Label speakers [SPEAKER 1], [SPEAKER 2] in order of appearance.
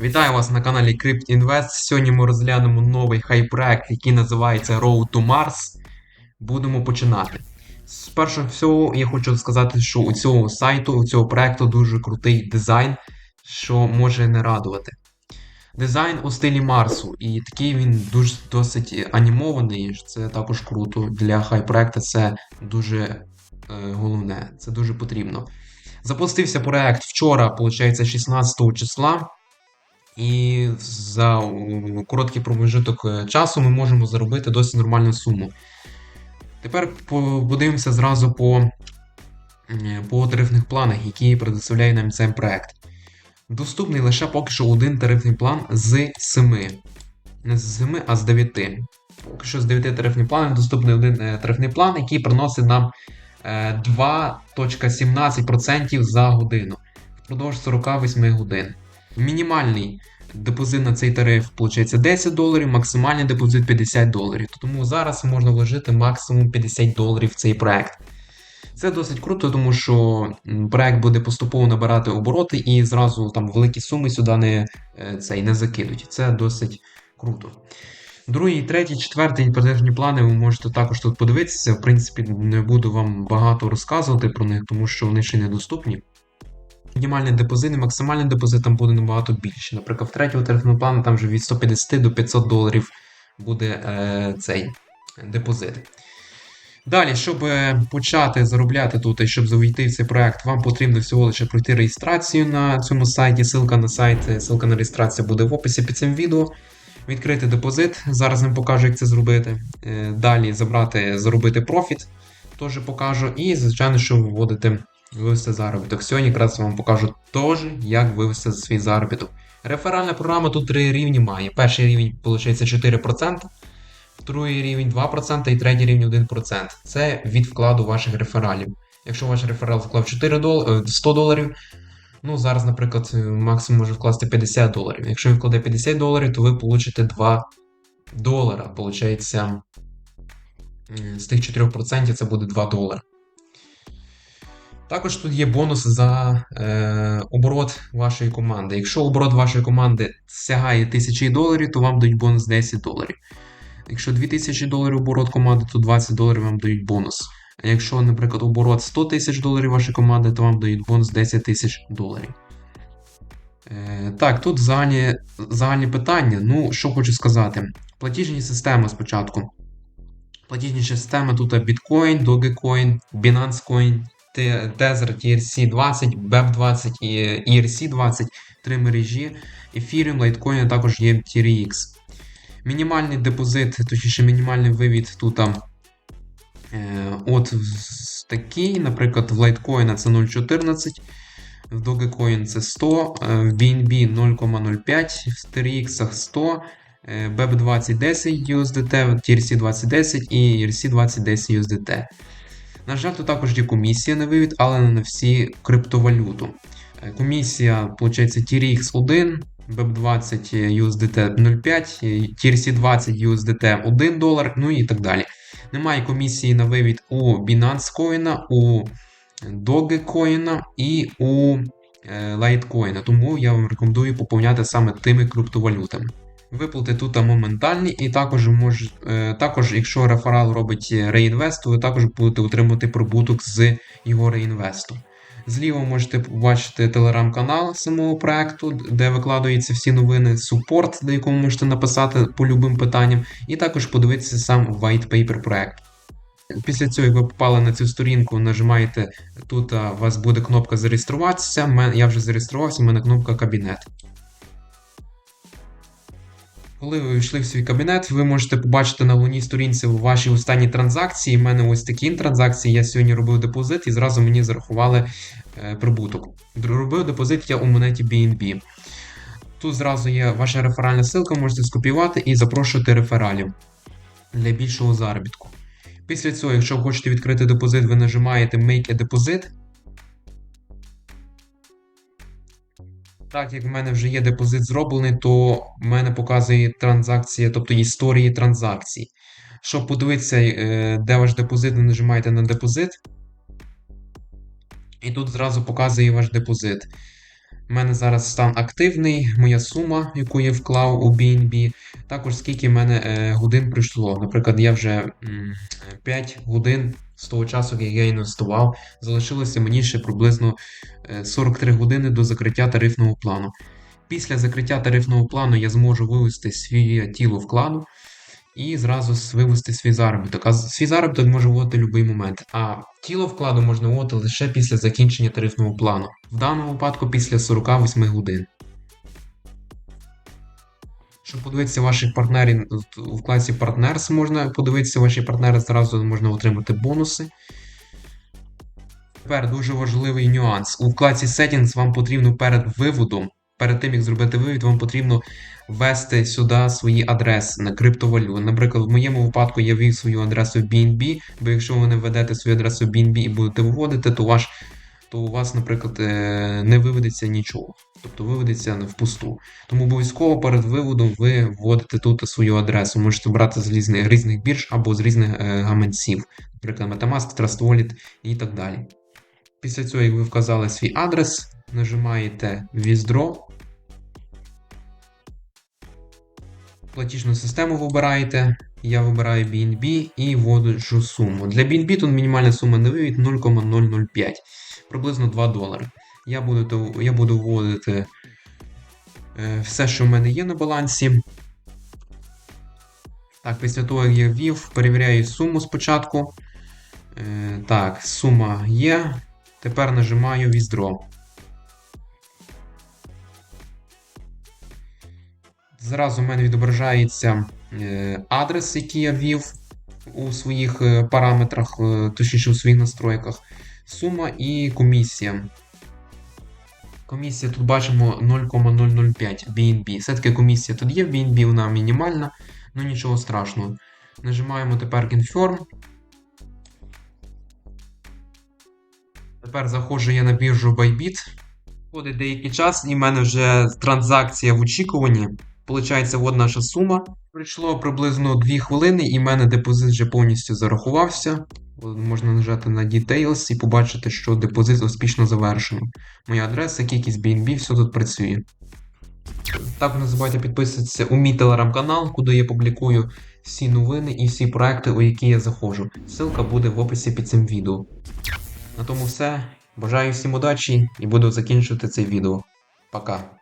[SPEAKER 1] Вітаю вас на каналі CryptInvest. Сьогодні ми розглянемо новий хай-проект, який називається Road to Mars. Будемо починати. Спершу всього, я хочу сказати, що у цього сайту, у цього проекту дуже крутий дизайн, що може не радувати. Дизайн у стилі Марсу, і такий він дуже досить анімований. Це також круто. Для хай-проекта це дуже е, головне, це дуже потрібно. Запустився проект вчора, виходить, 16 числа. І за короткий промежуток е, часу ми можемо заробити досить нормальну суму. Тепер подивимося зразу по, по тарифних планах, які предоставляє нам цей проект. Доступний лише поки що один тарифний план з 7. Не з 7, а з 9. Поки що з 9 тарифних планів доступний один е, тарифний план, який приносить нам е, 2.17% за годину впродовж 48 годин. Мінімальний депозит на цей тариф виходить 10 доларів, максимальний депозит 50 доларів. Тому зараз можна вложити максимум 50 доларів в цей проект. Це досить круто, тому що проект буде поступово набирати обороти і зразу там великі суми сюди не, е, цей, не закидуть. Це досить круто. Другий, третій, четвертий продажні плани ви можете також тут подивитися. В принципі, не буду вам багато розказувати про них, тому що вони ще недоступні. Мінімальний депозит і максимальний депозит там буде набагато більше. Наприклад, в третього тарифного плану там вже від 150 до 500 доларів буде е, цей депозит. Далі, щоб е, почати заробляти тут і щоб завійти в цей проект, вам потрібно всього лише пройти реєстрацію на цьому сайті. Ссылка на сайт, е, ссылка на реєстрацію буде в описі під цим відео. Відкрити депозит. Зараз вам покажу, як це зробити. Е, Далі забрати, заробити профіт. Теж покажу. І, звичайно, що виводити вивести заробіток. Сьогодні якраз вам покажу теж, як вивести свій заробіток. Реферальна програма тут три рівні має. Перший рівень, виходить, 4%, другий рівень 2% і третій рівень 1%. Це від вкладу ваших рефералів. Якщо ваш реферал вклав 4 дол... е, 100 доларів, ну зараз, наприклад, максимум може вкласти 50 доларів. Якщо він вкладе 50 доларів, то ви получите 2 долара. Получається, з тих 4% це буде 2 долари. Також тут є бонус за е, оборот вашої команди. Якщо оборот вашої команди сягає 1000 доларів, то вам дають бонус 10 доларів. Якщо 2000 доларів оборот команди, то 20 доларів вам дають бонус. А якщо, наприклад, оборот 100 тисяч доларів вашої команди, то вам дають бонус 10 тисяч доларів. Е, так, тут загальні, загальні питання. Ну, що хочу сказати. Платіжні системи спочатку. Платіжні системи тут Bitcoin, Dogecoin, Binance Coin, Te- Tether, TRC20, BEP20 і ERC20, три мережі. Ethereum, Litecoin, а також є TRX. Мінімальний депозит, точніше мінімальний вивід тут е, от такий, наприклад, в Litecoin це 0.14, в Dogecoin це 100, е, в BNB 0,05, в TRX 100, е, BEP20 10 USDT, TRC 2010 і ERC 2010 USDT. На жаль, тут також є комісія на вивід, але не на всі криптовалюту. Е, Комісія, виходить, TRX 1, BEP20 USDT 0,5, TRC 20 USDT 1 долар, ну і так далі. Немає комісії на вивід у Binance Coin, у Dogecoin і у е, Litecoin, тому я вам рекомендую поповняти саме тими криптовалютами. Виплати тут моментальні, і також мож, е, також, якщо реферал робить реінвест, то ви також будете отримувати прибуток з його реінвесту. Зліва можете побачити телеграм-канал самого проекту, де викладаються всі новини, супорт, до якому можете написати по любим питанням, і також подивитися сам white paper проект. Після цього, як ви попали на цю сторінку, нажимаєте тут, у вас буде кнопка зареєструватися. Я вже зареєструвався, у мене кнопка кабінет. Коли ви війшли в свій кабінет, ви можете побачити на головній сторінці ваші останні транзакції. У мене ось такі транзакції. Я сьогодні робив депозит і зразу мені зарахували е, прибуток. Робив депозит я у монеті BNB. Тут зразу є ваша реферальна ссылка, можете скопіювати і запрошувати рефералів для більшого заробітку. Після цього, якщо ви хочете відкрити депозит, ви нажимаєте Make a Deposit. Так як в мене вже є депозит зроблений, то в мене показує транзакція, тобто історії транзакцій. Щоб подивитися, е, де ваш депозит, ви нажимаєте на депозит. І тут зразу показує ваш депозит. У мене зараз стан активний, моя сума, яку я вклав у BNB, також скільки в мене е, годин прийшло. Наприклад, я вже м, 5 годин з того часу, як я інвестував, залишилося мені ще приблизно е, 43 години до закриття тарифного плану. Після закриття тарифного плану я зможу вивести своє тіло вкладу і зразу вивести свій заробіток. А свій заробіток може вводити в будь-який момент. А тіло вкладу можна вводити лише після закінчення тарифного плану. В даному випадку після 48 годин. Щоб подивитися ваших партнерів в вкладці Partners, можна подивитися ваші партнери, зразу можна отримати бонуси. Тепер дуже важливий нюанс. У вкладці Settings вам потрібно перед виводом, перед тим як зробити вивід, вам потрібно ввести сюди свої адреси на криптовалюту. Наприклад, в моєму випадку я ввів свою адресу BNB, бо якщо ви не введете свою адресу BNB і будете виводити, то ваш то у вас, наприклад, е, не виведеться нічого. Тобто виведеться впусту. Тому обов'язково перед виводом ви вводите тут свою адресу. Можете брати з різних, різних бірж або з різних е, гаманців, наприклад, Metamask, Trust Wallet і так далі. Після цього, як ви вказали свій адрес, нажимаєте Withdraw. Платіжну систему вибираєте. Я вибираю BNB і вводжу суму. Для BNB тут мінімальна сума на вивід 0,005, приблизно 2 долари. Я буду, я буду вводити е, все, що в мене є на балансі. Так, після того, як я ввів, перевіряю суму спочатку. Е, так, сума є. Тепер нажимаю Withdraw. Зразу в мене відображається е, адрес, який я ввів у своїх е, параметрах, е, точніше у своїх настройках. Сума і комісія. Комісія тут бачимо 0,005 BNB. Все-таки комісія тут є, BNB вона мінімальна, ну нічого страшного. Нажимаємо тепер Confirm. Тепер заходжу я на біржу Bybit. Ходить деякий час, і в мене вже транзакція в очікуванні. Получається, от наша сума. Пройшло приблизно 2 хвилини, і в мене депозит вже повністю зарахувався. Можна нажати на Details і побачити, що депозит успішно завершено. Моя адреса, кількість BNB, все тут працює. Також не забувайте підписуватися у мій телеграм-канал, куди я публікую всі новини і всі проекти, у які я заходжу. Ссылка буде в описі під цим відео. На тому все. Бажаю всім удачі і буду закінчувати це відео. Пока.